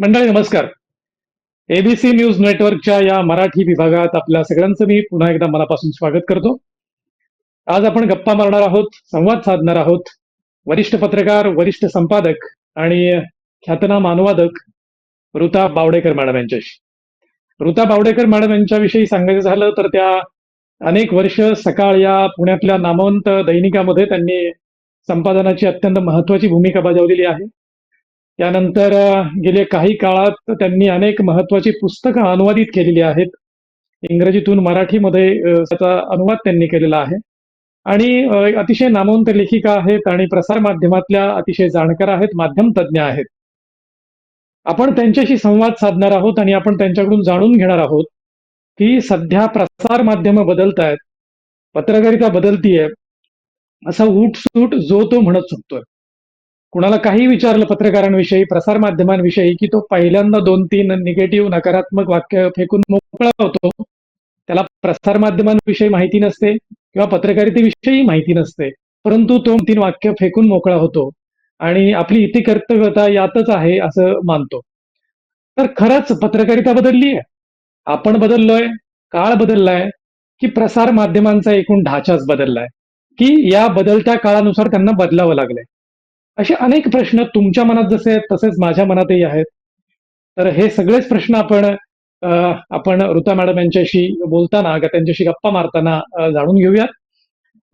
मंडळी नमस्कार. ABC news नेटवर्कच्या या मराठी विभागात आपल्या सगळ्यांचं मी पुन्हा एकदा मनापासून स्वागत करतो. आज आपण गप्पा मारणार आहोत संवाद साधणार आहोत. वरिष्ठ पत्रकार वरिष्ठ संपादक आणि ख्यातनाम अनुवादक ऋता बावडेकर मॅडम यांच्याशी. ऋता बावडेकर मॅडम यांच्याविषयी सांगायचं झालं तर त्या अनेक वर्ष सकाळ या पुण्यातल्या नामवंत दैनिकामध्ये त्यांनी संपादनाची अत्यंत महत्वाची भूमिका बजावलेली आहे. त्यानंतर गेले काही काळात त्यांनी अनेक महत्वाची पुस्तकं अनुवादित केलेली आहेत. इंग्रजीतून मराठीमध्ये त्याचा अनुवाद त्यांनी केलेला आहे. आणि अतिशय नामवंत लेखिका आहेत आणि प्रसार माध्यमातल्या अतिशय जाणकार आहेत माध्यम तज्ज्ञ आहेत. आपण त्यांच्याशी संवाद साधणार आहोत आणि आपण त्यांच्याकडून जाणून घेणार आहोत की सध्या प्रसार माध्यम बदलत आहेत पत्रकारिता बदलतीये असा उठसूट जो तो म्हणत सुटतोय. कुणाला काही विचारलं पत्रकारांविषयी प्रसार माध्यमांविषयी की तो पहिल्यांदा दोन तीन निगेटिव्ह नकारात्मक वाक्य फेकून मोकळा होतो त्याला प्रसार माध्यमांविषयी माहिती नसते किंवा पत्रकारितेविषयी माहिती नसते परंतु तो तीन वाक्य फेकून मोकळा होतो आणि आपली इथे कर्तव्यता यातच आहे असं मानतो. तर खरंच पत्रकारिता बदलली आहे आपण बदललोय काळ बदललाय की प्रसार माध्यमांचा एकूण ढाचाच बदललाय? की या बदलत्या काळानुसार त्यांना बदलावं लागलंय? असे अनेक प्रश्न तुमच्या मनात जसे आहेत तसेच माझ्या मनातही आहेत. तर हे सगळेच प्रश्न आपण आपण ऋता मॅडम यांच्याशी बोलताना किंवा त्यांच्याशी गप्पा मारताना जाणून घेऊयात.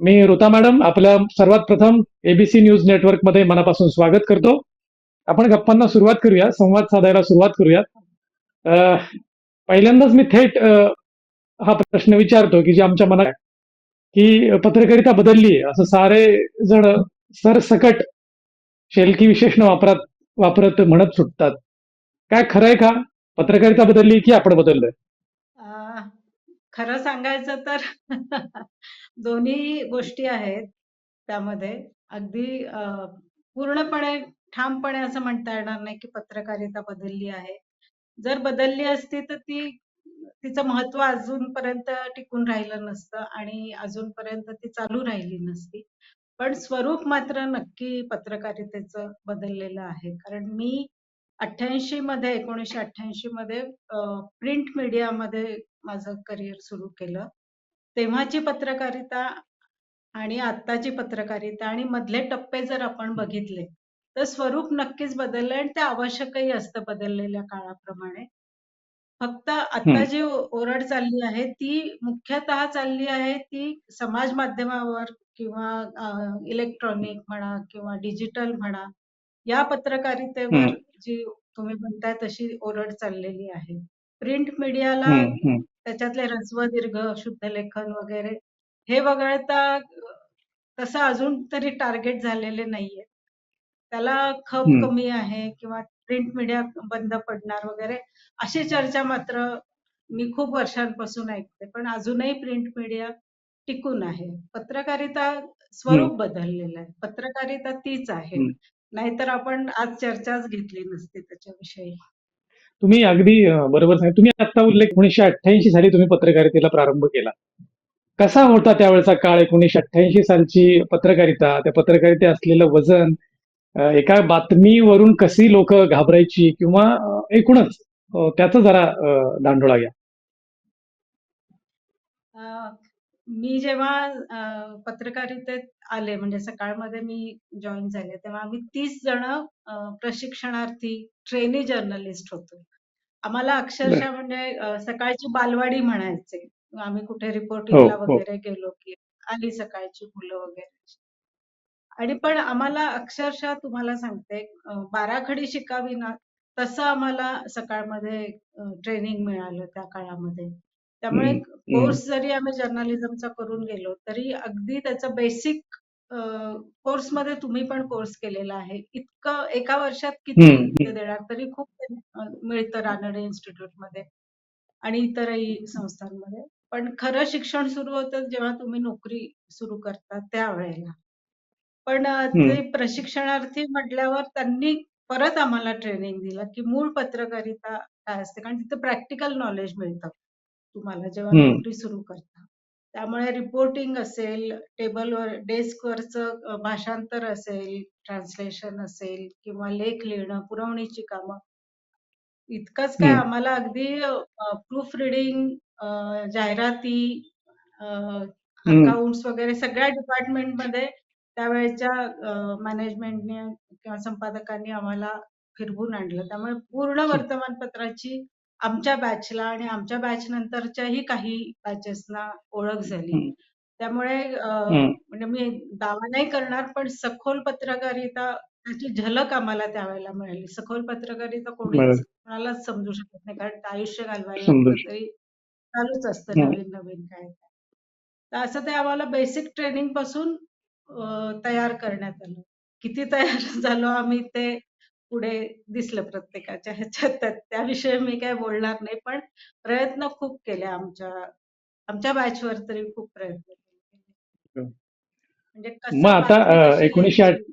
मी ऋता मॅडम आपल्या सर्वात प्रथम एबीसी न्यूज नेटवर्कमध्ये मनापासून स्वागत करतो. आपण गप्पांना सुरुवात करूया संवाद साधायला सुरुवात करूयात. पहिल्यांदाच मी थेट हा प्रश्न विचारतो की जे आमच्या मनात की पत्रकारिता बदलली आहे असं सारे जण सरसकट शेलकी विशेषण वापरात वापरत म्हणत सुटतात काय खरंय का पत्रकारिता बदलली की आपण बदललोय खरं सांगायचं तर दोन्ही गोष्टी आहेत त्यामध्ये. अगदी पूर्णपणे ठामपणे असं म्हणता येणार नाही की पत्रकारिता बदलली आहे. जर बदलली असती तर ती तिचं महत्त्व अजूनपर्यंत टिकून राहिलं नसतं आणि अजूनपर्यंत ती चालू राहिली नसती. पण स्वरूप मात्र नक्की पत्रकारितेचं बदललेलं आहे. कारण मी 88 मध्ये 1988 मध्ये प्रिंट मीडियामध्ये माझं करिअर सुरू केलं. तेव्हाची पत्रकारिता आणि आत्ताची पत्रकारिता आणि मधले टप्पे जर आपण बघितले, तर स्वरूप नक्कीच बदललंय आणि ते आवश्यकही असतं बदललेल्या काळाप्रमाणे. फक्त आता जी ओरड चालली आहे, ती मुख्यतः चालली आहे ती समाज माध्यमावर किंवा इलेक्ट्रॉनिक म्हणा किंवा डिजिटल म्हणा, या पत्रकारितेवर जी तुम्ही म्हणताय तशी ओरड चाललेली आहे. प्रिंट मीडियाला त्याच्यातले ह्रस्व, दीर्घ, शुद्धलेखन वगैरे हे वगळता तसं अजून तरी टार्गेट झालेले नाहीये. त्याला खप कमी आहे किंवा प्रिंट मीडिया बंद पडणार वगैरे अशी चर्चा मात्र मी खूप वर्षांपासून ऐकते. पण अजूनही प्रिंट मीडिया टिकून आहे. पत्रकारिता स्वरूप बदललेलं आहे. पत्रकारिता तीच आहे. नाहीतर आपण आज चर्चाच घेतली नसती त्याच्याविषयी. तुम्ही अगदी बरोबर सांगितलं तुम्ही आता उल्लेख एकोणीसशे अठ्ठ्याऐंशी साली तुम्ही पत्रकारितेला प्रारंभ केला कसा होता त्यावेळेचा काळ एकोणीसशे अठ्ठ्याऐंशी सालची पत्रकारिता त्या पत्रकारिते असलेलं वजन एका बातमीवरून कशी लोक घाबरायची किंवा एकूणच त्याचं जरा अ, धांडोळा घ्या मी जेव्हा पत्रकारितेत आले म्हणजे सकाळमध्ये मी जॉइन झाले, तेव्हा आम्ही 30 जण प्रशिक्षणार्थी ट्रेनी जर्नलिस्ट होतो. आम्हाला अक्षरशः म्हणजे सकाळची बालवाडी म्हणायचे. आम्ही कुठे हो रिपोर्टिंगला हो वगैरे गेलो की आली सकाळची मुलं वगैरे. आणि पण आम्हाला अक्षरशः तुम्हाला सांगते अ, बाराखडी शिकावी ना, तसं आम्हाला सकाळमध्ये ट्रेनिंग मिळालं त्या काळामध्ये. त्यामुळे कोर्स जरी आम्ही जर्नलिझमचा करून गेलो, तरी अगदी त्याचं बेसिक अ, कोर्समध्ये तुम्ही पण कोर्स केलेला आहे. इतकं एका वर्षात किती देणार? तरी खूप मिळतं रानडे इन्स्टिट्यूटमध्ये आणि इतरही संस्थांमध्ये. पण खरं शिक्षण सुरू होतं जेव्हा तुम्ही नोकरी सुरू करता त्यावेळेला. पण ते प्रशिक्षणार्थी म्हटल्यावर त्यांनी परत आम्हाला ट्रेनिंग दिलं, की मूळ पत्रकारिता काय असते? कारण तिथं प्रॅक्टिकल नॉलेज मिळतं तुम्हाला जेव्हा नोकरी सुरू करता. त्यामुळे रिपोर्टिंग असेल, टेबलवर डेस्कवरचं भाषांतर असेल, ट्रान्सलेशन असेल किंवा लेख लिहिणं, पुरवणीची कामं इतकंच काय. आम्हाला अगदी प्रूफ रिडिंग जाहिराती. अकाउंट्स वगैरे सगळ्या डिपार्टमेंटमध्ये त्यावेळेच्या मॅनेजमेंटने किंवा संपादकांनी आम्हाला फिरवून आणलं त्यामुळे पूर्ण वर्तमानपत्राची आमच्या बॅचला आणि आमच्या बॅच नंतरच्याही काही बॅचेसना ओळख झाली. त्यामुळे. म्हणजे मी दावा नाही करणार पण सखोल पत्रकारिता त्याची झलक आम्हाला त्यावेळेला मिळाली सखोल पत्रकारिता कोणीच. कोणालाच समजू शकत नाही कारण ते आयुष्य घालवायला तरी चालूच असतं. नवीन नवीन काय तर असं ते आम्हाला बेसिक ट्रेनिंगपासून तयार करण्यात आलं. किती तयार झालो आम्ही ते पुढे दिसलं प्रत्येकाच्या ह्याच्यात. त्या- त्याविषयी मी काय बोलणार नाही पण प्रयत्न खूप केले आमच्या आमच्या बॅचवर तरी खूप प्रयत्न केले. म्हणजे मग आता बातमी अ, कशी 1908 लिहायची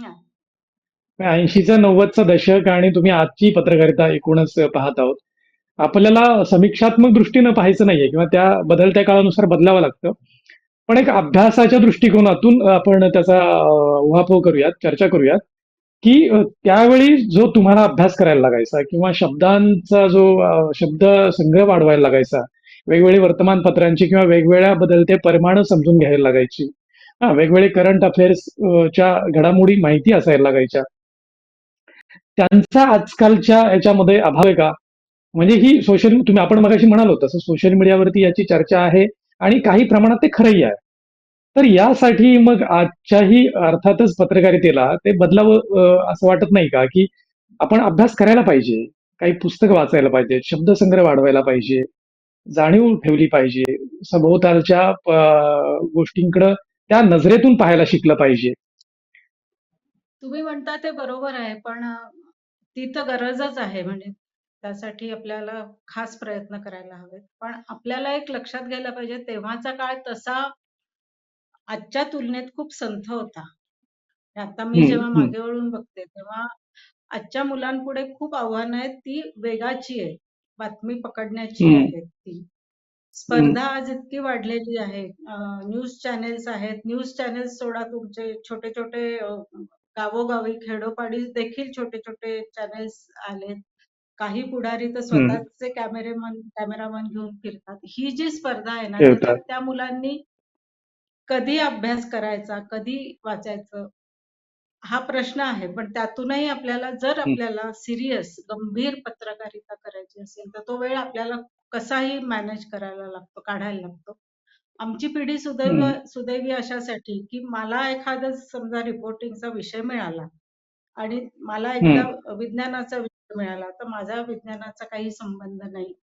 हा. ऐंशीचं नव्वदचं दशक आणि तुम्ही आजची पत्रकारिता एकूणच पाहत आहोत. आपल्याला समीक्षात्मक दृष्टीनं पाहायचं नाहीये किंवा त्या बदलत्या काळानुसार बदलावं लागतं. पण एक अभ्यासाच्या दृष्टिकोनातून आपण त्याचा उहापोह करूयात चर्चा करूयात की त्यावेळी जो तुम्हाला अभ्यास करायला लागायचा किंवा शब्दांचा जो शब्द संग्रह वाढवायला लागायचा वेगवेगळी वर्तमानपत्रांची किंवा वेगवेगळ्या बदलते परिमाण समजून घ्यायला लागायची हा वेगवेगळे करंट अफेअर्सच्या घडामोडी माहिती असायला लागायच्या. त्यांचा आजकालच्या याच्यामध्ये अभाव आहे का? म्हणजे ही सोशल तुम्ही आपण मगाशी म्हणालो तसं सोशल मीडियावरती याची चर्चा आहे आणि काही प्रमाणात ते खरंही आहे. तर यासाठी मग आजच्याही अर्थातच पत्रकारितेला ते बदलावं असं वाटत नाही का? की आपण अभ्यास करायला पाहिजे काही पुस्तकं वाचायला पाहिजे शब्दसंग्रह वाढवायला पाहिजे जाणीव ठेवली पाहिजे सभोवतालच्या गोष्टींकडं त्या नजरेतून पाहायला शिकलं पाहिजे. तुम्ही म्हणता ते बरोबर आहे पण ती तर गरजच आहे. म्हणजे त्यासाठी आपल्याला खास प्रयत्न करायला हवेत. पण आपल्याला एक लक्षात घ्यायला पाहिजे तेव्हाचा काळ तसा आजच्या तुलनेत खूप संथ होता. आता मी जेव्हा मागे वळून बघते तेव्हा आजच्या मुलांपुढे खूप आव्हानं आहेत ती वेगाची आहे. बातमी पकडण्याची आहेत ती. स्पर्धा आज इतकी वाढलेली आहे. न्यूज चॅनेल्स आहेत. न्यूज चॅनेल्स सोडा तुमचे छोटे छोटे गावोगावी खेडोपाडी देखील छोटे छोटे चॅनेल्स आलेत. काही पुढारी तर स्वतःचे कॅमेरेमन कॅमेरामन घेऊन फिरतात. ही जी स्पर्धा आहे ना त्याच्यात त्या मुलांनी कधी अभ्यास करायचा कधी वाचायचं हा प्रश्न आहे. पण त्यातूनही आपल्याला जर आपल्याला सिरियस गंभीर पत्रकारिता करायची असेल तर तो वेळ आपल्याला कसाही मॅनेज करायला लागतो काढायला लागतो. आमची पिढी सुदैव सुदैवी अशासाठी की मला एखादा समजा रिपोर्टिंगचा विषय मिळाला आणि मला एकदा विज्ञानाचा मिळाला तर माझा विज्ञानाचा काही संबंध नाही.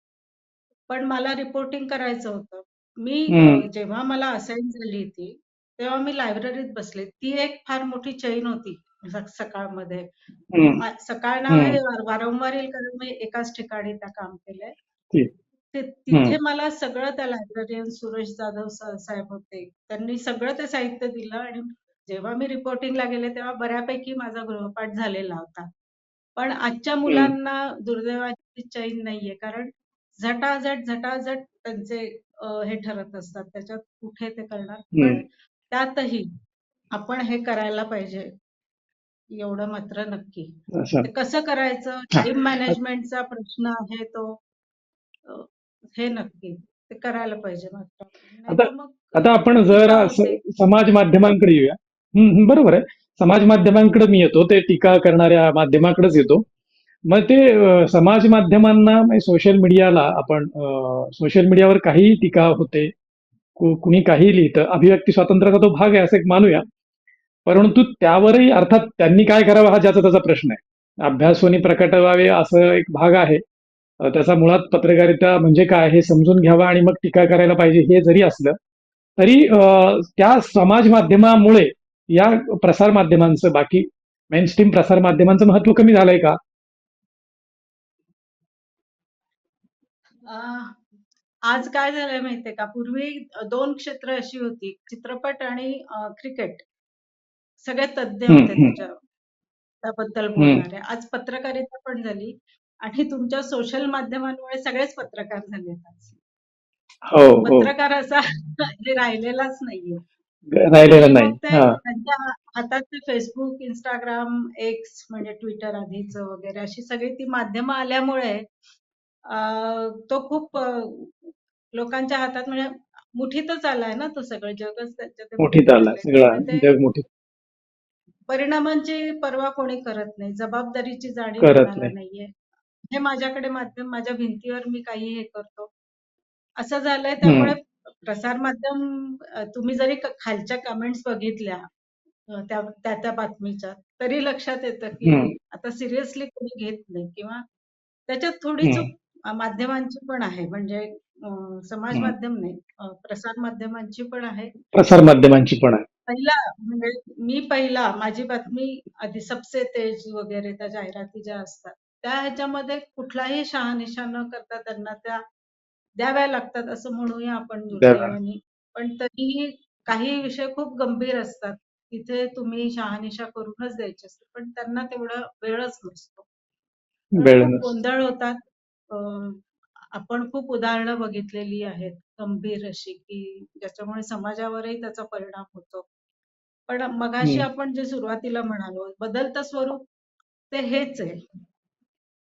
पण मला रिपोर्टिंग करायचं होतं. मी जेव्हा मला असाईन झाली ती तेव्हा मी लायब्ररीत बसले. ती एक फार मोठी चैन होती सकाळमध्ये. हम्म, मा- सकाळ नाव हम्म, वार- वारंवार येईल कारण मी एकाच ठिकाणी त्या काम केलंय. तिथे मला सगळं त्या लायब्ररियन सुरेश जाधव साहेब होते. त्यांनी सगळं ते साहित्य दिलं आणि जेव्हा मी रिपोर्टिंगला गेले तेव्हा बऱ्यापैकी माझा गृहपाठ झालेला होता. पण आजच्या मुलांना दुर्दैवाची चैन नाहीये. कारण झटाझट झटाझट त्यांचे हे ठरत असतात. त्याच्यात कुठे ते करणार? पण त्यातही आपण हे करायला पाहिजे. एवढं मात्र नक्की. कसं करायचं? टाइम मॅनेजमेंटचा प्रश्न आहे तो. हे नक्की. ते करायला पाहिजे मात्र. आता आपण जर समाज माध्यमांकडे येऊया. बरोबर आहे. समाज माध्यमांकडे मी येतो ते टीका करणाऱ्या माध्यमाकडेच येतो. मग ते समाज माध्यमांना सोशल मीडियाला आपण सोशल मीडियावर काही टीका होते कुणी काही लिहितं अभिव्यक्ती स्वातंत्र्याचा तो भाग आहे असं एक मानूया. परंतु त्यावरही अर्थात त्यांनी काय करावं हा ज्याचा त्याचा प्रश्न आहे. अभ्यासोनी प्रकटवावे असं एक भाग आहे. त्याचा मुळात पत्रकारिता म्हणजे काय हे समजून घ्यावा आणि मग टीका करायला पाहिजे हे जरी असलं तरी त्या समाज माध्यमामुळे या प्रसार माध्यमांचं बाकी मेन स्ट्रीम प्रसार माध्यमांचं महत्त्व कमी झालंय का? आज काय झालंय माहितीये का? पूर्वी दोन क्षेत्र अशी होती चित्रपट आणि क्रिकेट. सगळे तज्ज्ञ होते हम्म, त्याच्या त्याबद्दल. बोलणारे आज पत्रकारिता पण झाली आणि तुमच्या सोशल माध्यमांमुळे सगळेच पत्रकार झाले आज. हो हो. पत्रकार असा हे राहिलेलाच नाहीये. राहिलेलं नाही हा त्यांच्या हातात ते फेसबुक, इंस्टाग्राम, एक्स म्हणजे ट्विटर आधीचं वगैरे अशी सगळी ती माध्यमं आल्यामुळे अ, तो खूप अ, लोकांच्या हातात म्हणजे मुठीतच आलाय ना तो सगळं जगच त्याच्या ते मोठीत मुठीत आला आलंय. सगळा त्यामुळे ते जग मोठी परिणामांची पर्वा कोणी करत नाही. जबाबदारीची जाणीव करत कोणाला नाही नाहीये. हे माझ्याकडे माध्यम, माझ्या भिंतीवर मी काही हे करतो. असं झालंय हम्म त्यामुळे प्रसार माध्यम अ, तुम्ही जरी खालच्या कमेंट्स बघितल्या त्या त्या त्या बातमीच्या, तरी लक्षात येतं की आता सिरियसली कोणी घेत नाही किंवा त्याच्यात थोडी चूक माध्यमांची पण आहे. म्हणजे समाज माध्यम नाही, प्रसार माध्यमांची पण आहे. प्रसार माध्यमांची पण आहे पहिला म्हणजे मी पहिला माझी बातमी आधी सबसे तेज वगैरे त्या जाहिराती ज्या असतात, त्या ह्याच्यामध्ये कुठलाही शहानिशा न करता त्यांना त्या द्याव्या लागतात असं म्हणूया आपण दुर्दैवाने. पण तरीही काही विषय खूप गंभीर असतात. तिथे तुम्ही शहानिशा करूनच द्यायची असते. पण त्यांना तेवढा वेळच नसतो. गोंधळ होतात. आपण खूप उदाहरणं बघितलेली आहेत गंभीर अशी, की ज्याच्यामुळे समाजावरही त्याचा परिणाम होतो. पण मगाशी आपण जे सुरुवातीला म्हणालो, बदलतं स्वरूप ते हेच आहे.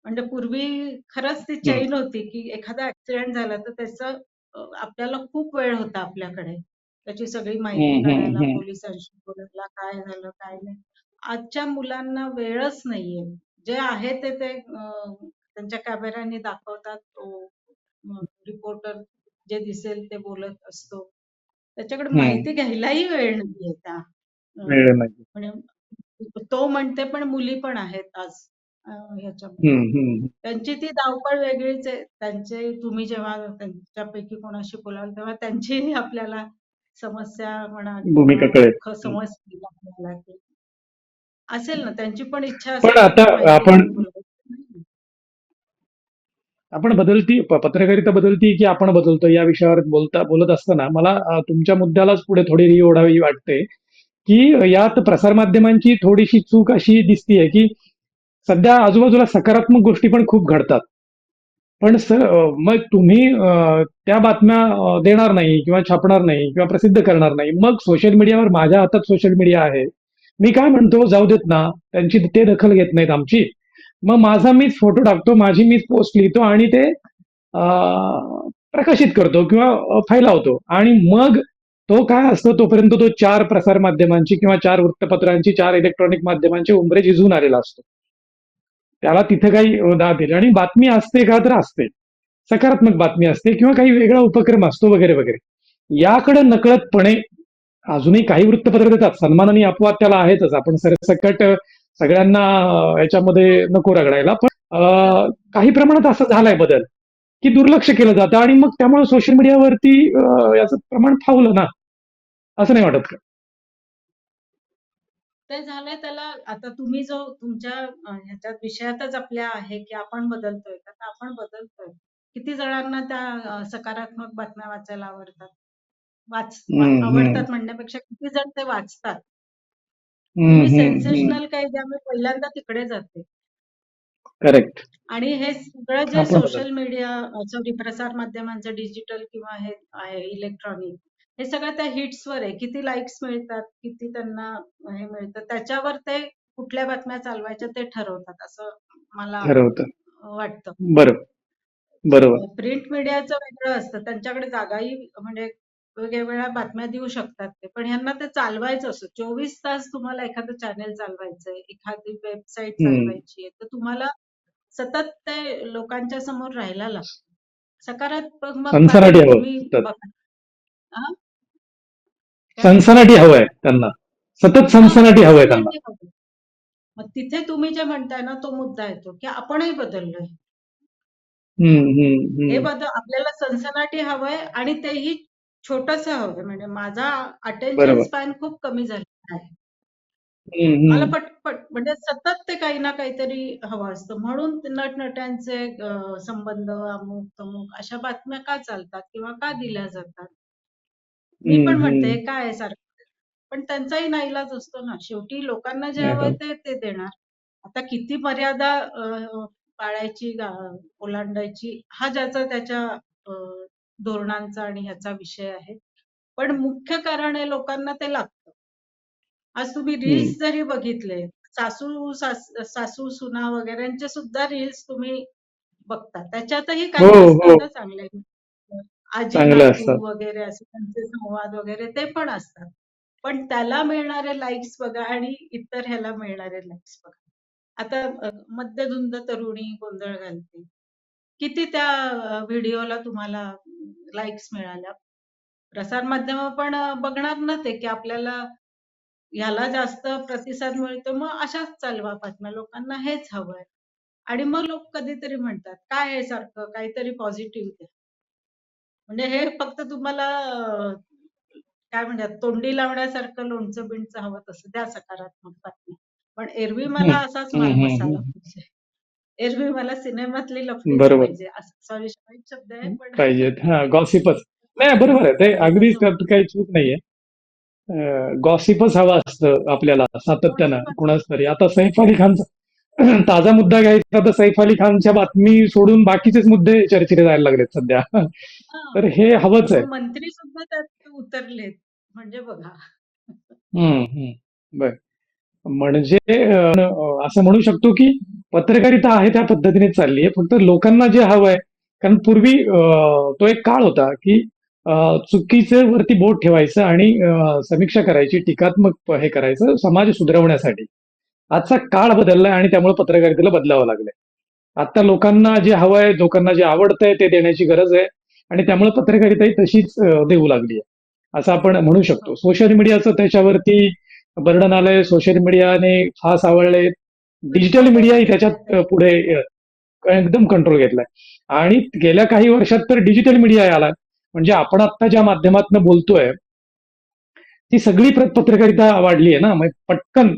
म्हणजे पूर्वी खरंच ती चैन होती, की एखादा ॲक्सिडेंट झाला तर त्याचं आपल्याला खूप वेळ होता आपल्याकडे. त्याची सगळी माहिती काढायला, पोलिसांशी बोलायला, काय झालं, काय नाही. आजच्या मुलांना वेळच नाहीये. जे आहे ते ते त्यांच्या कॅमेऱ्याने दाखवतात. तो रिपोर्टर जे दिसेल ते बोलत असतो. त्याच्याकडे माहिती घ्यायलाही वेळ नाहीये त्या म्हणजे तो म्हणते पण मुली पण आहेत आज अ, ह्याच्यामध्ये. हम्म हम्म त्यांची ती धावपळ वेगळीच आहे. त्यांचे तुम्ही जेव्हा त्यांच्यापैकी कोणाशी बोलाल तेव्हा त्यांचीही आपल्याला समस्या म्हणा भूमिका किंवा कळेल दुःख समजतील आपल्याला की असेल ना त्यांची पण इच्छा पण असेल आता की आपण बोलायचं. आपण बदलती प- पत्रकारिता बदलती की आपण बदलतो या विषयावर बोलता बोलत असताना मला अ, तुमच्या मुद्द्यालाच पुढे थोडी री ओढावी वाटते की यात प्रसारमाध्यमांची थोडीशी चूक अशी दिसतीये की सध्या आजूबाजूला सकारात्मक गोष्टी पण खूप घडतात. पण सर मग तुम्ही त्या बातम्या देणार नाही किंवा छापणार नाही किंवा प्रसिद्ध करणार नाही. मग सोशल मीडियावर माझ्या हातात सोशल मीडिया आहे. मी काय म्हणतो? जाऊ देत ना. त्यांची ते दखल घेत नाहीत आमची. मग माझा मीच फोटो टाकतो माझी मीच पोस्ट लिहितो आणि ते प्रकाशित करतो किंवा फैलावतो आणि मग तो काय असतो? तोपर्यंत तो चार प्रसार माध्यमांची किंवा चार वृत्तपत्रांची चार इलेक्ट्रॉनिक माध्यमांची उंबरे झिजून आलेला असतो. त्याला तिथे काही दाद दिली. आणि बातमी असते का तर असते. सकारात्मक बातमी असते किंवा काही वेगळा उपक्रम असतो वगैरे वगैरे. याकडे नकळतपणे अजूनही काही वृत्तपत्र देतात. सन्मानाने अपवाद त्याला आहेतच. आपण सरसकट सगळ्यांना याच्यामध्ये नको रगडायला. पण काही प्रमाणात असं झालंय बदल की दुर्लक्ष केलं जातं आणि मग त्यामुळे सोशल मीडियावरती याचं प्रमाण फावलं ना. असं नाही वाटत का? ते झालंय त्याला आता तुम्ही जो तुमच्या ह्याच्यात विषयातच आपल्या आहे की आपण बदलतोय तर आपण बदलतोय. किती जणांना त्या सकारात्मक बातम्या वाचायला आवडतात? वाच आवडतात म्हणण्यापेक्षा किती जण ते वाचतात? हम्म. सेन्सेशनल काही द्या मी पहिल्यांदा तिकडे जाते. करेक्ट आणि हे सगळं जे सोशल मीडिया सॉरी प्रसार माध्यमांचं डिजिटल किंवा हे आहे इलेक्ट्रॉनिक हे सगळं त्या हिट्सवर आहे. किती लाईक्स मिळतात किती त्यांना हे मिळतं त्याच्यावर ते कुठल्या बातम्या चालवायच्या ते ठरवतात असं मला वाटतं. बरोबर. बरोबर प्रिंट मीडियाचं वेगळं असतं. त्यांच्याकडे जागाही म्हणजे वेगवेगळ्या बातम्या देऊ शकतात ते. पण ह्यांना ते चालवायचं असतं. चोवीस तास तुम्हाला एखादं चॅनेल चालवायचंय एखादी वेबसाईट. चालवायची आहे तर तुम्हाला सतत ते लोकांच्या समोर राहायला लागतं. सकारात्मक सनसनाटी हवंय त्यांना. सतत सनसनाटी हवंय त्यांना. मग तिथे तुम्ही जे म्हणताय ना तो मुद्दा येतो की आपणही बदललोय. हे. बदल आपल्याला सनसनाटी हवंय आणि तेही छोटस हवंय. म्हणजे माझा अटेन्शन स्पॅन खूप कमी झालेला आहे. मला. पटपट म्हणजे सतत ते काही ना काहीतरी हवं असतं. म्हणून नटनट्यांचे संबंध अमुक तमुक अशा बातम्या का चालतात किंवा का दिल्या जातात? मी हम्म, पण म्हणते हम्म. हे काय आहे सारखं पण त्यांचाही नाईलाज असतो ना शेवटी लोकांना जे हवंय हो. ते ते देणार आता किती मर्यादा अं, पाळायची गा- ओलांडायची हा ज्याचा त्याच्या अं, धोरणांचा आणि ह्याचा विषय आहे पण मुख्य कारण आहे लोकांना ते लागतं. आज तुम्ही रील्स जरी बघितले, सासू सास सासू सुना वगैरेंचे सुद्धा रील्स तुम्ही बघता. त्याच्यातही हो, काही हो. ना चांगले. आजी नातू. वगैरे असे त्यांचे संवाद वगैरे ते पण असतात. पण त्याला मिळणारे लाइक्स बघा आणि इतर ह्याला मिळणारे लाइक्स बघा. आता मध्यधुंद तरुणी गोंधळ घालते. किती त्या व्हिडिओला तुम्हाला लाइक्स मिळाल्या? प्रसारमाध्यमं पण अ, बघणार ना ते, की आपल्याला ह्याला जास्त प्रतिसाद मिळतो, मग अशाच चालवा बातम्या. लोकांना हेच हवंय. आणि मग लोक कधीतरी म्हणतात, "काय आहे सारखं काहीतरी पॉझिटिव्ह द्या." म्हणजे हे फक्त तुम्हाला काय म्हणतात तोंडी लावण्यासारखं लोणचं-बिणचं हवं तसं द्या सकारात्मक बातमी. पण एरवी हं. मला असाच हं, हं, हं. पाहिजे. एरवी मला सिनेमातली बरोबर. पाहिजे. सॉरी शब्द आहे पण पाहिजेत. हां, गॉसिपच. नाही बरोबर आहे. ते हो, अगदीच त्यात काही चूक नाहीये. गॉसिपच हवं असतं आपल्याला सातत्यानं कुणाच तरी. आता सैफ अली खानचा ताजा मुद्दा घ्यायचा तर सैफ अली खानच्या बातमी सोडून बाकीचेच मुद्दे चर्चेत जायला लागलेत सध्या. तर हे हवंच आहे. मंत्री सुद्धा त्यात उतरलेत. म्हणजे बघा. बरं. म्हणजे असं म्हणू शकतो की पत्रकारिता आहे त्या पद्धतीने चालली आहे. फक्त लोकांना जे हवंय कारण पूर्वी तो एक काळ होता की चुकीचं वरती बोट ठेवायचं आणि समीक्षा करायची, टीकात्मक हे करायचं समाज सुधारवण्यासाठी. आजचा काळ बदललाय आणि त्यामुळे पत्रकारितेला बदलावं लागलंय. आता लोकांना जे हवंय, लोकांना जे आवडतंय ते देण्याची गरज आहे आणि त्यामुळे पत्रकारिताही तशीच देऊ लागली आहे. असं आपण म्हणू शकतो. सोशल मीडियाचं त्याच्यावरती वर्णन आलंय. सोशल मीडियाने फास आवडले डिजिटल मीडियाही त्याच्यात पुढे एकदम कंट्रोल घेतलाय आणि गेल्या काही वर्षात तर डिजिटल मीडिया आला. म्हणजे आपण आता ज्या माध्यमातून बोलतोय, ती सगळी पत्रकारिता वाढली आहे ना. पटकन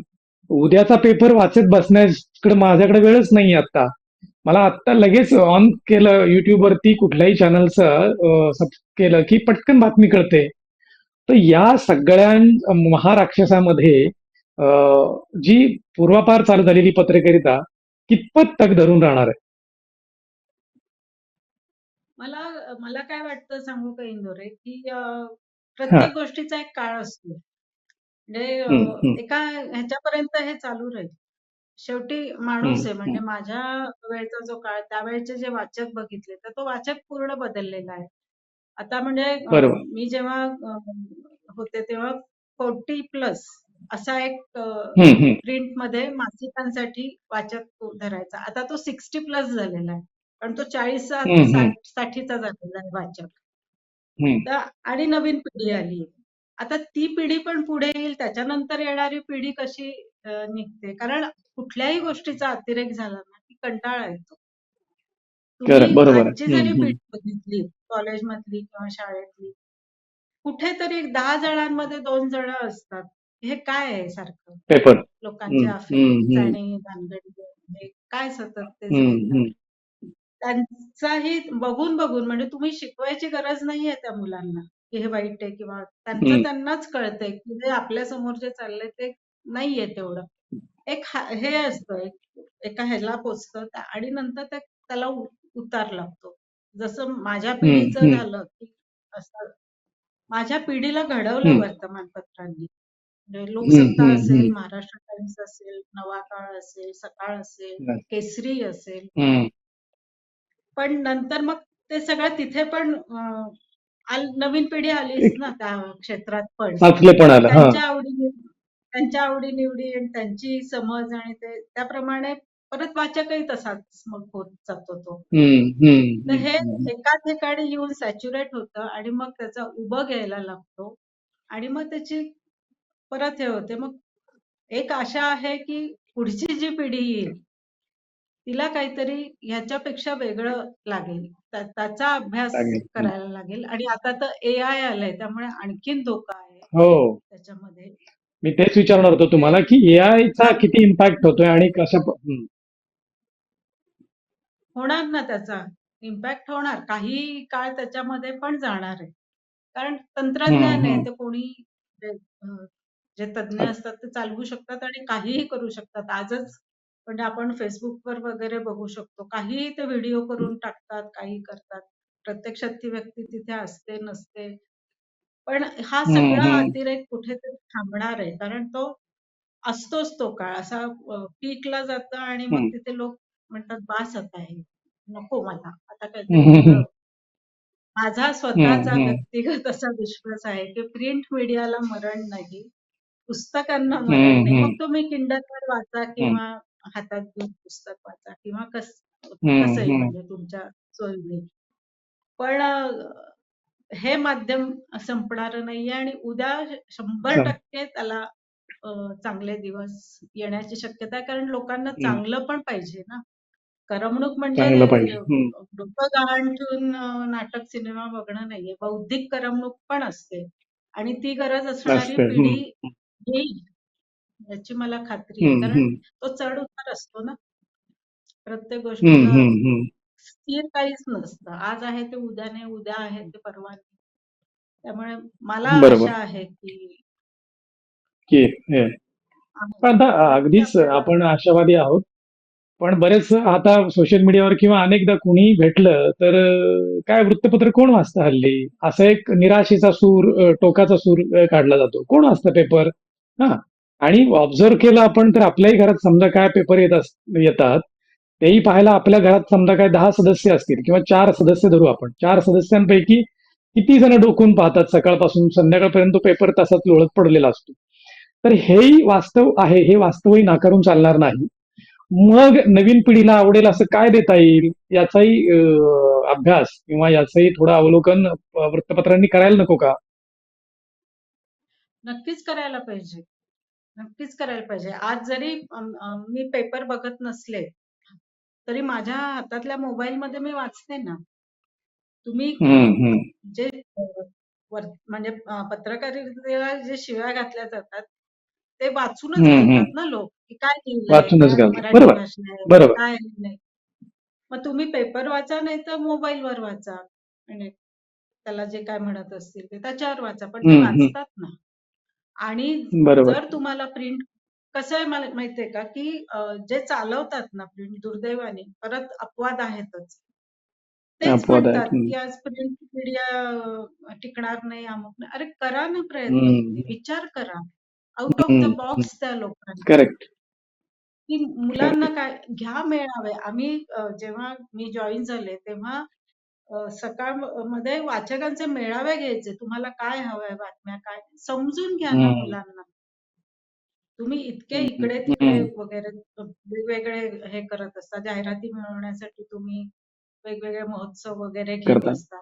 उद्याचा पेपर वाचत बसण्याकडे माझ्याकडे वेळच नाहीये आता. मला आत्ता लगेच ऑन केलं YouTubeवरती कुठल्याही चॅनलचं केलं की पटकन बातमी कळते. तर या सगळ्या महाराक्षसामध्ये जी पूर्वापार चालू झालेली पत्रकारिता कितपत तग धरून राहणार आहे? मला मला काय वाटतं सांगू का इंदोरे, की. प्रत्येक गोष्टीचा एक काळ असतो. म्हणजे हं. एका ह्याच्यापर्यंत हे चालू राहील. शेवटी हं, माणूस आहे म्हणजे हं. माझ्या वेळचा जो काळ, त्यावेळचे जे वाचक बघितले, तर तो वाचक पूर्ण बदललेला आहे. आता म्हणजे अ, बरोबर. मी जेव्हा अ, होते तेव्हा 40 प्लस असा एक अ, हं, हं. प्रिंटमध्ये मासिकांसाठी वाचक धरायचा. आता तो 60 प्लस झालेला आहे. कारण तो 40 हं, हं. 60 साठीचा झालेला आहे वाचक. हं. तर आणि नवीन पिढी आली. आता ती पिढी पण पुढे येईल, त्याच्यानंतर येणारी पिढी कशी निघते. कारण कुठल्याही गोष्टीचा अतिरेक झाला ना, की कंटाळा येतो. तुम्ही जरी. पिढी बघितली कॉलेजमधली किंवा शाळेतली, कुठेतरी 10 जणांमध्ये 2 जणं असतात. हे काय आहे सारखं? पेपर. लोकांचे अफेअर्स. आणि भानगडी हे काय सतत. हं. त्यांचाही बघून, बघून म्हणजे तुम्ही शिकवायची गरज नाहीये त्या मुलांना, की हे वाईट आहे किंवा त्यांचं हं. त्यांनाच कळतंय, की हे आपल्यासमोर जे चाललंय ते नाहीये तेवढं. एक हा असतं एक एका ह्याला पोहोचतं त्या- आणि नंतर ते त्याला उतार लागतो. जसं माझ्या पिढीचं. झालं, की असं माझ्या पिढीला घडवलं. वर्तमानपत्रांनी. म्हणजे लोकसत्ता असेल. महाराष्ट्र टाइम्स असेल, नवा काळ असेल, सकाळ असेल. केसरी असेल. पण नंतर मग ते सगळं तिथे पण आल नवीन पिढी आलीच ना त्या क्षेत्रात पण. आलं. हां. त्यांच्या आवडी त्यांच्या आवडी-निवडी आणि त्यांची समज आणि ते त्याप्रमाणे परत वाचकही तसाच मग होत जातो तो. हं, तर. एका ठिकाणी येऊन सॅच्युरेट होतं आणि मग त्याचा उबग यायला लागतो आणि मग त्याची परत हे होते. मग एक आशा आहे, की पुढची जी पिढी येईल, तिला काहीतरी ह्याच्यापेक्षा वेगळं लागेल. त्या त्याचा अभ्यास. करायला लागेल आणि आता तर एआय आलंय त्यामुळे आणखीन धोका आहे हो. त्याच्यामध्ये. मी तेच विचारणार होतो तुम्हाला, की एआयचा साध किती इम्पॅक्ट होतोय आणि कशा. होणार ना त्याचा इम्पॅक्ट होणार. काही काळ त्याच्यामध्ये पण जाणार आहे. कारण तंत्रज्ञान आहे. ते कोणी जे तज्ञ असतात ते चालवू शकतात आणि काहीही करू शकतात. आजच म्हणजे आपण Facebookवर वगैरे बघू शकतो. काहीही ते व्हिडिओ करून टाकतात, काही करतात. प्रत्यक्षात ती व्यक्ती तिथे असते, नसते. पण हा सगळा. अतिरेक कुठेतरी थांबणार आहे कारण तो असतोच तो काळ असा पीकला जातं आणि मग. तिथे लोक म्हणतात बास आता आहे नको मला आता काहीतरी वेगळं माझा स्वतःचा. व्यक्तिगत असा विश्वास आहे की प्रिंट मीडियाला मरण नाही पुस्तकांना मरण नाही. मग तुम्ही किंडलवर वाचा. किंवा हातात घेऊन पुस्तक वाचा किंवा कस कसंही. म्हणजे तुमच्या सोयीने पण हे माध्यम संपणार नाहीये आणि उद्या शंभर. टक्के त्याला चांगले दिवस येण्याची शक्यता आहे कारण लोकांना. चांगलं पण पाहिजे ना करमणूक म्हणजे. डोकं गहाण ठेवून नाटक सिनेमा बघणं नाहीये बौद्धिक करमणूक पण असते आणि ती गरज असणारी पिढी. येईल याची मला खात्री आहे. हम्म, कारण हम्म. तो चढ उतार असतो ना. प्रत्येक हम्म, गोष्टीला हम्म, हम्म. स्थिर काहीच नसतं. आज आहे ते उद्या नाही उद्या आहे ते परवा नाही. त्यामुळे मला बरोबर. आशा आहे की की हे. पण आहे आता नक्की अगदीच आपल्याला आपण आशावादी आहोत. पण बरेच आता सोशल मीडियावर किंवा अनेकदा कुणीही भेटलं तर अं, काय वृत्तपत्र कोण वाचतं हल्ली? असा एक निराशेचा सूर अं, टोकाचा सूर अं, काढला जातो. कोण वाचतं पेपर? हा. आणि ऑब्झर्व केलं आपण तर आपल्याही घरात समजा काय पेपर येत येतात तेही पाहायला आपल्या घरात समजा काय दहा सदस्य असतील किंवा चार सदस्य धरू आपण. चार सदस्यांपैकी किती जण डोकून पाहतात सकाळपासून संध्याकाळपर्यंत पेपर तसाच लोळत पडलेला असतो. तर हेही वास्तव आहे हे वास्तवही नाकारून चालणार नाही. मग नवीन पिढीला आवडेल असं काय देता येईल याचाही अभ्यास किंवा याचंही थोडं अवलोकन वृत्तपत्रांनी करायला नको का? नक्कीच करायला पाहिजे. नक्कीच करायला पाहिजे. आज जरी अम, अम, मी पेपर बघत नसले तरी माझ्या हातातल्या मोबाईल मध्ये मी वाचते ना. तुम्ही हम्म, हम्म. जे अ, वर- म्हणजे अ, पत्रकारितेला जे शिव्या घातल्या जातात ते वाचूनच हम्म, हम्म. घालतात ना लोक की काय लिहिलंय वाचूनच काय घालतात. मराठी बरोबर भाषा आहे बरोबर. काय नाही. मग तुम्ही पेपर वाचा नाही तर मोबाईलवर वाचा. म्हणजे त्याला जे काय म्हणत असतील ते त्याच्यावर वाचा. पण ते हम्म, हम्म. वाचतात ना. आणि बरोबर. जर तुम्हाला प्रिंट कसं आहे मला माहितीये का की अ, जे चालवतात ना प्रिंट दुर्दैवाने परत अपवाद आहेतच. तेच अपवाद आहेत. म्हणतात. की आज प्रिंट मीडिया टिकणार नाही अमुक नाही. अरे करा ना प्रयत्न. तुम्ही विचार करा. Out of the. बॉक्स त्या लोकांना. करेक्ट की मुलांना काय घ्या मेळावे. आम्ही अ, जेव्हा मी जॉईन झाले तेव्हा सकाळमध्ये वाचकांचे मेळावे घ्यायचे. तुम्हाला काय हवंय बातम्या काय? समजून घ्या ना. मुलांना. तुम्ही इतके. इकडे तिकडे. वगैरे वेगवेगळे हे करत असता. जाहिराती मिळवण्यासाठी तुम्ही वेगवेगळे महोत्सव वगैरे घेत असता.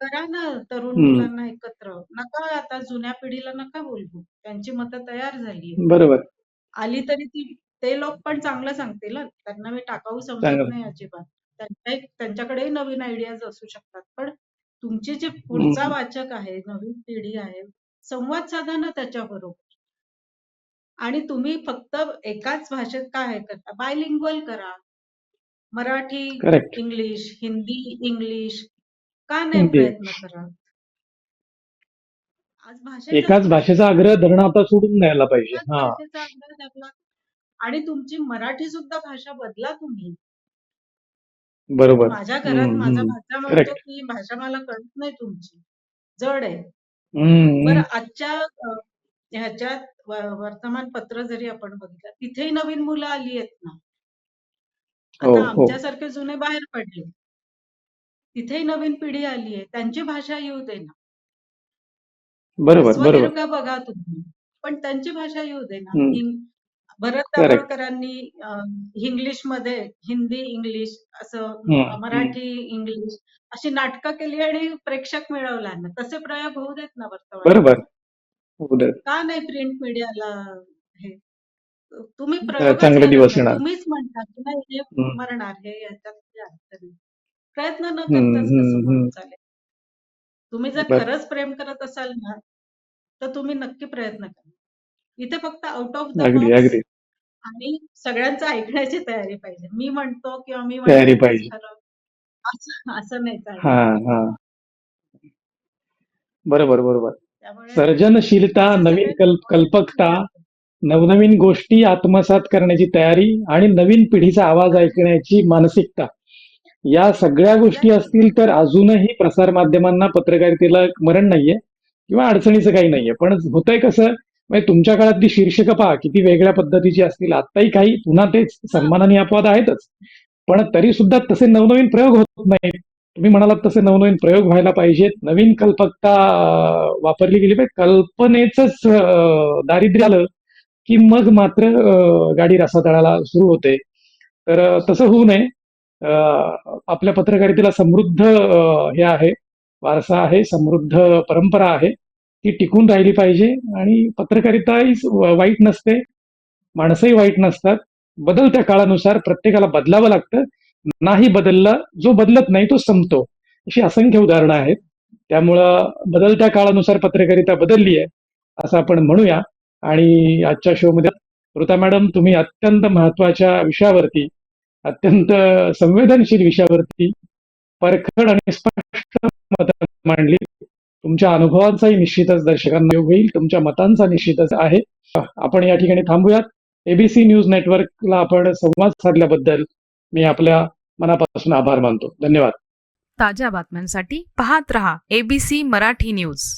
करा ना तरुण. मुलांना एकत्र. नका आता जुन्या पिढीला नका बोलवू. त्यांची मतं तयार झाली बरोबर. आली तरी ती ते लोक पण चांगलं सांगतील. त्यांना मी टाकाऊ समजत नाही अजिबात. त्यांच्या त्यांच्याकडेही नवीन आयडियाज असू शकतात. पण तुमची जी पुढचा. वाचक आहे नवीन पिढी आहे संवाद साधा ना त्याच्याबरोबर. आणि तुम्ही फक्त एकाच भाषेत काय हे करता? बायलिंग्वल करा. मराठी इंग्लिश हिंदी इंग्लिश का नाही प्रयत्न करत? आज एकाच भाषेचा. आग्रह धरणं आता सोडून द्यायला पाहिजे. हा. आणि तुमची मराठी सुद्धा भाषा बदला तुम्ही. बरोबर. माझ्या घरात माझा. भाचा म्हणतो करेक्ट की भाषा मला कळत नाही तुमची. जड आहे. बरं. आजच्या अ, ह्याच्यात व- वर्तमानपत्र जरी आपण बघितलं तिथेही नवीन मुलं आली आहेत ना? हो आता हो. आमच्यासारखे जुने बाहेर पडले. तिथेही नवीन पिढी आली आहे. त्यांची भाषा येऊ दे ना. बरोबर बरोबर. बघा तुम्ही. पण त्यांची भाषा येऊ दे ना. भरत दाभोळकरांनी इंग्लिशमध्ये हिंदी इंग्लिश असं. मराठी इंग्लिश अशी नाटकं केली आणि प्रेक्षक मिळवला ना तसे प्रयोग होऊ देत ना दे. का नाही प्रिंट मीडियाला हे? तुम्ही चांगले करत दिवस येणार. तुम्हीच म्हणता की नाही हे मरणार हे याच्यात. प्रयत्न न हम्म. चालेल. तुम्ही जर खरंच प्रेम करत असाल ना तर तुम्ही नक्की प्रयत्न करा. इथे फक्त आउट ऑफ द आणि सगळ्यांचं ऐकण्याची तयारी पाहिजे. मी म्हणतो किंवा मी तयारी म्हणते तेच पाहिजे. खरं असं असं नाही हा चालणार हा. बरोबर बरोबर. त्यामुळे सर्जनशीलता असे नवीन सगळे कल्प कल्पकता नवनवीन गोष्टी आत्मसात करण्याची तयारी आणि नवीन पिढीचा आवाज ऐकण्याची मानसिकता. या सगळ्या गोष्टी. असतील तर अजूनही प्रसार माध्यमांना पत्रकारितेला मरण नाहीये किंवा अडचणीचं काही नाहीये. पण होतंय कसं म्हणजे तुमच्या काळातली शीर्षकं पहा किती वेगळ्या पद्धतीची असतील. आत्ताही काही पुन्हा तेच सन्मानाने अपवाद आहेतच. पण तरी सुद्धा तसे नवनवीन प्रयोग होत नाहीत. तुम्ही म्हणालात तसे नवनवीन प्रयोग व्हायला पाहिजेत. नवीन कल्पकता वापरली गेली पाहिजे कल्पनेच दारिद्र्य आलं की मग मात्र गाडी रसातळाला सुरू होते. तर तसं होऊ नये. आपल्या पत्रकारितेला समृद्ध हे आहे. वारसा आहे समृद्ध परंपरा आहे. ती टिकून राहिली पाहिजे आणि पत्रकारिताही वाईट नसते माणसंही वाईट नसतात. बदलत्या काळानुसार प्रत्येकाला बदलावं लागतं. नाही बदलला जो बदलत नाही तो संपतो. अशी असंख्य उदाहरणं आहेत. त्यामुळं बदलत्या काळानुसार पत्रकारिता बदलली आहे असं आपण म्हणूया. आणि आजच्या शो मध्ये ऋता मॅडम तुम्ही अत्यंत महत्त्वाच्या विषयावरती अत्यंत संवेदनशील विषयावरती परखड आणि स्पष्ट मत मांडली. तुमच्या अनुभवांचाही निश्चितच दर्शकांना योग होईल तुमच्या मतांचा निश्चितच आहे. आपण या ठिकाणी थांबूयात. एबीसी न्यूज नेटवर्कला आपण संवाद साधल्याबद्दल मी आपल्या मनापासून आभार मानतो. धन्यवाद. ताज्या बातम्यांसाठी पाहत रहा एबीसी मराठी न्यूज